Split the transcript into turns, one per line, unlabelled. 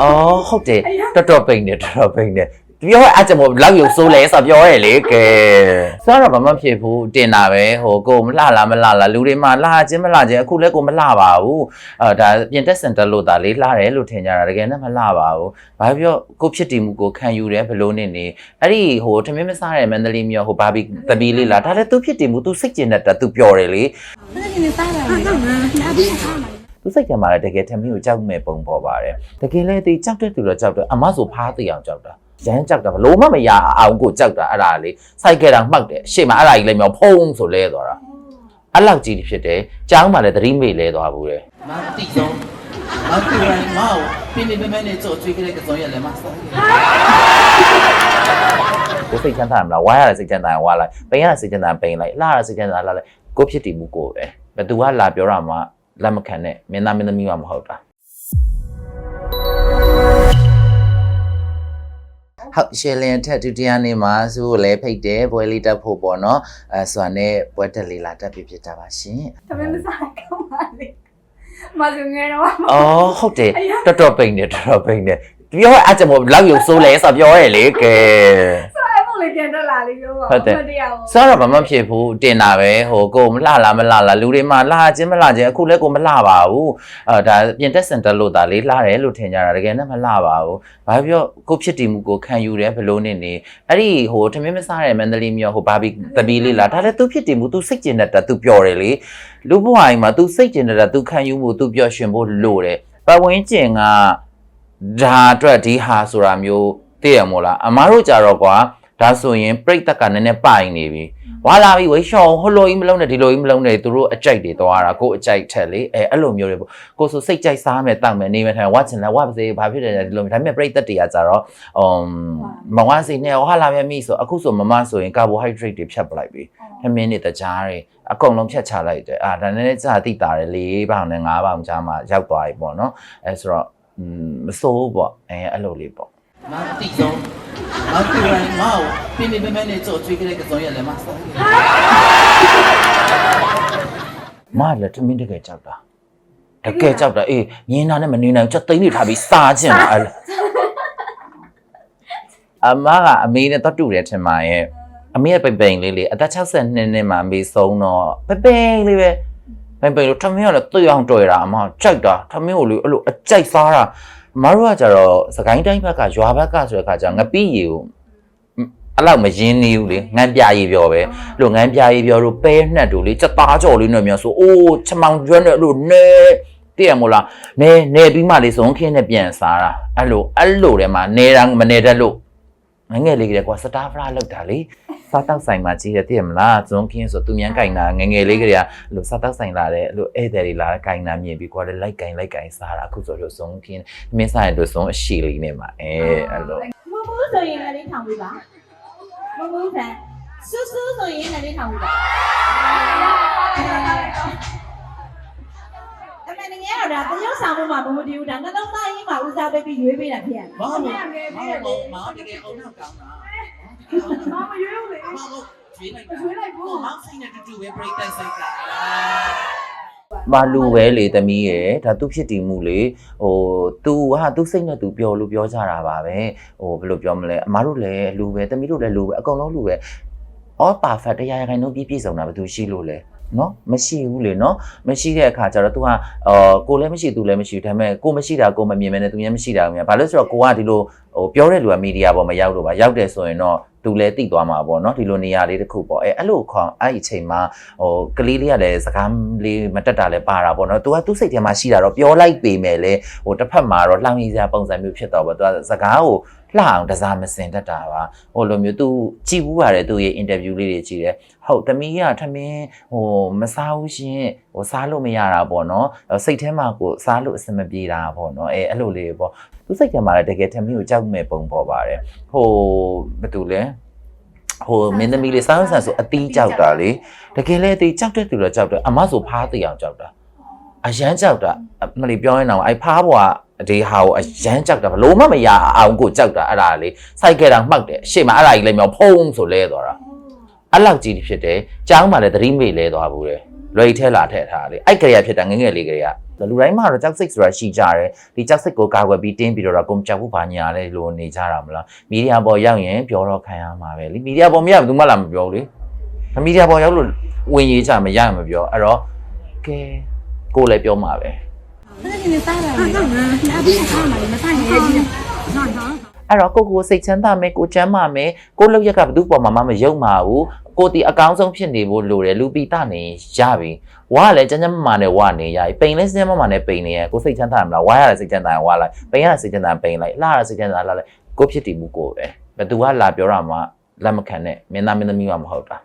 အော်ဟုတ်တယ်တော်တော်ပိန်တယ်တော်တော်ပိန်တယ်ပြောရအကြမို့လောက်ရုပ်ဆိုးလဲဆိုပြောရလေကဲဆိုတော့ဘာမှဖြစ်ဘူးတင်တာပဲဟိုကိုမလှလားမလှလားလူတွေမှလှချင်းမလှချင်းအခုလဲကိုမလှပါဘူးအဲဒါပြင်တက်စင်တာလို့ဒါလေးလှတယ်လို့ထင်ကြတာတကယ်နဲ့မလှပါဘူးဘာပြောကိုဖြစ်တည်မှုကိုခံယူတယ်ဘလို့နေနေအဲ့ဒီဟိုထမင်းမစားတဲ့မန္တလေးမြို့ဟိုဘာဘီသမီးလေးလားဒါလည်းသူဖြစ်တည်မှုသူစိတ်ကျင်တတ်တာသူပျော်တယ်လေ
မန္တလေးနေစားတာလေဒါပြီးအခါမှာ
သူစိတ်ထဲမှာလည်းတကယ်ထမင်းကိုကြောက်မဲ့ပုံပေါ်ပါတယ်တကယ်လည်းဒီကြောက်တဲ့သူတော့ကြောက်တယ်အမဆိုဖားသေးအောင်ကြောက်တာရမ်းကြောက်တာဘလို့မှမရအောင်ကိုကြောက်တာအဲ့ဒါလေစိုက်ခဲ့တာမှောက်တယ်ရှေ့မှာအဲ့ဒါကြီးလည်းမြောင်ဖုံးဆိုလဲသွားတာအဲ့လောက်ကြီးဖြစ်တယ်ကြောင်းမှလည်းသတိမေ့လဲသွားဘူးလေ
မသိဆုံးမသိရမောပြင်းပြင်းပြင်းပြင်းနဲ့ကြော်ကြွေးကြတဲ့ကြော်ရလဲမဆော
ကိုစိတ်ချမ်းသာမလားဝါရတဲ့စိတ်ချမ်းသာဝါလိုက်ပိန်ရတဲ့စိတ်ချမ်းသာပိန်လိုက်လှရတဲ့စိတ်ချမ်းသာလှလိုက်ကိုဖြစ်တည်မှုကိုပဲဘယ်သူကလာပြောတာမှ လက်မခံနဲ့မင်းသားမင်းသမီးမှမဟုတ်တာဟုတ်ရှင်လင်ထက်ဒုတိယနေ့မှာစုကိုလည်းဖိတ်တယ်ပွဲလေးတက်ဖို့ပေါ့နော်အဲဆိုတာနဲ့ပွဲတက်လေးလာတက်ပြီးဖြစ်တာပါရှင်။
ဒါပေမဲ့မစားကောင်းပါလေ။မစုံငယ်တော့။
အော်ဟုတ်တယ်တော်တော်ပိန်တယ်တော်တော်ပိန်တယ်။ပြောရအကြမို့လောက်ရုံစိုးလဲဆိုပြောရလေကဲ။
ဝင်ပြန်တက်လာလေးပြောပါ
ဟုတ်တယ်စတော့ဘာမှဖြစ်ဘူးတင်တာပဲဟိုကိုမလှလားမလှလားလူတွေမှလှခြင်းမလှခြင်းအခုလည်းကိုမလှပါဘူးအဲဒါပြင်တက်စင်တက်လို့ဒါလေးလှတယ်လို့ထင်ကြတာတကယ်နဲ့မလှပါဘူးဘာပြောကိုဖြစ်တည်မှုကိုခံယူတယ်ဘလို့နေနေအဲ့ဒီဟိုထမင်းမစားတဲ့မန္တလေးမြို့ဟိုဘာဘီတပီလေးလားဒါလည်း तू ဖြစ်တည်မှု तू စိတ်ကျင်တတ်တာ तू ပျော်တယ်လေလူဘဝအိမ်မှာ तू စိတ်ကျင်တတ်တာ तू ခံယူမှု तू ပျော်ရွှင်ဖို့လိုတယ်ပတ်ဝန်းကျင်ကဒါအတွက်ဒီဟာဆိုတာမျိုးသိရမို့လားအမားတို့ကြတော့ကွာ ဒါဆိုရင်ပြိတ္တကနည်းနည်းပိုင်နေပြီဝါလာပြီဝေးရှောင်းဟိုလိုကြီးမလုံးနဲ့ဒီလိုကြီးမလုံးနဲ့သူတို့အကြိုက်တွေသွားတာကိုယ်အကြိုက်ထက်လေအဲအဲ့လိုမျိုးတွေပေါ့ကိုယ်ဆိုစိတ်ကြိုက်စားမယ်တောက်မယ်နေမယ်ထိုင်ဝါချင်လဲဝါပါစေဘာဖြစ်တယ်လဲဒီလိုမျိုးဒါပေမဲ့ပြိသက်တွေကကြတော့အမ်မဝါစီနဲ့ဝါလာမြတ်မိဆိုအခုဆိုမမဆိုရင်ကာဘိုဟိုက်ဒရိတ်တွေဖြတ်ပလိုက်ပြီထမင်းတွေတကြားတွေအကုန်လုံးဖြတ်ချလိုက်တယ်အာဒါနဲ့ကြာတိတာတယ်၄ပေါင်နဲ့၅ပေါင်ကြားမှာရောက်သွားပြီပေါ့နော်အဲဆိုတော့မစိုးဘူးပေါ့အဲအဲ့လိုလေးပေါ့
妈地中，妈突然妈我偏偏偏偏的做追个那个专业人嘛，
မကလည်းထမင်းတကယ်ကြောက်တာတကယ်ကြောက်တာအေးမြင်းနာနဲ့မနေနိုင်ဘူးချက်သိမ်းနေထားပြီးစားခြင်းလားအဲ့လိုအမကအမေနဲ့တော့တူတယ်ထင်ပါရဲ့အမေကပိန်ပိန်လေးလေးအသက်62နှစ်မှာအမေဆုံးတော့ပိန်ပိန်လေးပဲပိန်ပိန်လို့ထမင်းကလည်းတွေ့အောင်တွေ့တာအမကြိုက်တာထမင်းကိုလေအဲ့လိုအကြိုက်စားတာအ မတို့ကကြတော့စကိုင်းတိုင်းဘက်ကရွာဘက်ကဆိုတဲ့ခါကျငပိရီကိုအဲ့လောက်မရင်းနေဘူးလေငန်းပြရီပြောပဲလို့ငန်းပြရေးပြောလို့ပဲနှက်တို့လေစက်သားကြော်လေးနဲ့မြန်ဆိုအိုးချမောင်ကျွမ်းနဲ့အဲ့လိုနဲတည့်ရမို့လားနဲနဲပြီးမှလေးစုံခင်းနဲ့ပြန်စားတာအဲ့လိုအဲ့လိုထဲမှာနဲတာမနဲတတ်လို့ငငယ်လေးကလေးကွာစတာဖရာလောက်တာလေ စားတောက်ဆိုင်မှာကြီးတယ်သိရမလားဇွန်ကင်းဆိုသူမြန်ကင်တာငငယ်လေးကလေးကအဲ့လိုစားတောက်ဆိုင်လာတယ်အဲ့လိုဧည့်သည်တွေလာကင်တာမြင်ပြီးကိုယ်လည်းလိုက်ကင်လိုက်ကင်စားတာအခုဆိုတော့ဇွန်ကင်းမင်းစားရတော့ဇွန်အရှိလေးနဲ့မှာအဲအဲ့လို
မမဆိုရင်လည်းထောင်ပြီးပါမမဖန်ဆူဆူဆိုရင်လည်းထောင်ပြီးပါအမှန်တကယ်တော့ဒါတရုပ်ဆောင်မှုမှာမမတီးဘူးဒါနှလုံးသားရင်းမှာဦးစားပေးပြီးရွေးပေးတာဖြစ်ရတယ်။
မဟုတ်ဘူး။မဟုတ်ဘူး။မဟုတ်တကယ်အုံနောက်ကောင်းတာ။ မမရွေးဘူးလေအမတို့ကျွေးလိုက်တာကျွေး
လိုက်ဘူး
မော
င်စိတ်နဲ့တူတူပဲ break တိုက်စိတ်တာ
ဘာလူပဲလေတမီးရဲ့ဒါသူဖြစ်တည်မှုလေဟို तू ဟာ तू စိတ်နဲ့ तू ပြောလို့ပြောကြတာပါပဲဟိုဘယ်လိုပြောမလဲအမားတို့လည်းလူပဲတမီးတို့လည်းလူပဲအကုန်လုံးလူပဲ all perfect တရားရခိုင်တို့ပြည့်ပြည့်စုံတာဘယ်သူရှိလို့လဲနော်မရှိဘူးလေနော်မရှိတဲ့အခါကျတော့ तू ဟာအော်ကိုလည်းမရှိ तू လည်းမရှိဒါပေမဲ့ကိုမရှိတာကိုမမြင်မဲနဲ့ तू လည်းမရှိတာကိုမြင်ဘာလို့ဆိုတော့ကိုကဒီလို ဟိုပြောတဲ့လူကမီဒီယာပေါ်မှာရောက်လို့ပါရောက်တယ်ဆိုရင်တော့သူလည်းတိသွားမှာပေါ့နော်ဒီလိုနေရာလေးတစ်ခုပေါ့အဲအဲ့လိုခေါင်အဲ့ဒီအချိန်မှာဟိုကလေးလေးကလည်းစကားလေးမတက်တာလည်းပါတာပေါ့နော်သူကသူ့စိတ်ထဲမှာရှိတာတော့ပြောလိုက်ပေမဲ့လည်းဟိုတစ်ဖက်မှာတော့လှောင်ရည်စရာပုံစံမျိုးဖြစ်တော့ပေါ့သူကစကားကိုလှအောင်တစားမစင်တတ်တာပါဟိုလိုမျိုးသူကြည်ဘူးရတယ်သူရဲ့အင်တာဗျူးလေးတွေကြည့်တယ်ဟုတ်သမီးကထမင်းဟိုမစားဘူးရှင်ဟိုစားလို့မရတာပေါ့နော်စိတ်ထဲမှာကိုစားလို့အဆင်မပြေတာပေါ့နော်အဲအဲ့လိုလေးပေါ့သူစိတ်ထဲမှာလည်းတကယ်ထမင်းကိုကြောက်မဲ့ပုံပေါ်ပါတယ်ဟိုဘာတူလဲဟိုမင်းသမီးလေးစောင်းဆန်ဆိုအတီးကြောက်တာလေတကယ်လေအတီးကြောက်တဲ့သူတော့ကြောက်တယ်အမဆိုဖားသိအောင်ကြောက်တာအရန်ကြောက်တာအမလေးပြောရင်တော့အဲ့ဖားဘွားဒီဟာကိုအရန်ကြောက်တာဘလို့မှမရအောင်ကိုကြောက်တာအဲ့ဒါလေစိုက်ခဲ့တာမှောက်တယ်ရှေ့မှာအဲ့ဒါကြီးလည်းမြောင်ဖုံးဆိုလဲသွားတာအဲ့လောက်ကြီးဖြစ်တယ်ကြောင်းမှလည်းသတိမေ့လဲသွားဘူးလေ လွယ်ထဲလာထည့်ထားလေအဲ့ကလေးကဖြစ်တာငယ်ငယ်လေးကလေးကလူတိုင်းမှာတော့ကြောက်စိတ်ဆိုတာရှိကြတယ်ဒီကြောက်စိတ်ကိုကာကွယ်ပြီးတင်းပြီးတော့ကွန်ကြောက်ဖို့ဘာညာလဲလို့နေကြတာမလားမီဒီယာပေါ်ရောက်ရင်ပြောတော့ခံရမှာပဲလေမီဒီယာပေါ်မရောက်ဘူးသူမှလာမပြောလေမီဒီယာပေါ်ရောက်လို့ဝင်ရေးကြမရမပြောအဲ့တော့ကဲကိုလည်းပြောမှာပဲ အဲ့တော့ကိုကိုစိတ်ချမ်းသာမယ်ကိုချမ်းသာမယ်ကိုလောက်ရက်ကဘယ်သူပေါ်မှာမှမယုံပါဘူးကိုတီအကောင်းဆုံးဖြစ်နေဖို့လိုတယ်လူပိတနေရပြီဝါကလည်းချမ်းချမ်းမာမာနဲ့ဝါနေရပြီပိန်လည်းချမ်းချမ်းမာမာနဲ့ပိန်နေရကိုစိတ်ချမ်းသာမလားဝါရတယ်စိတ်ချမ်းသာရင်ဝါလိုက်ပိန်ရတယ်စိတ်ချမ်းသာရင်ပိန်လိုက်လှရစိတ်ချမ်းသာလှလိုက်ကိုဖြစ်တည်မှုကိုပဲဘယ်သူကလာပြောတာမှလက်မခံနဲ့မင်းသားမင်းသမီးမှမဟုတ်တာ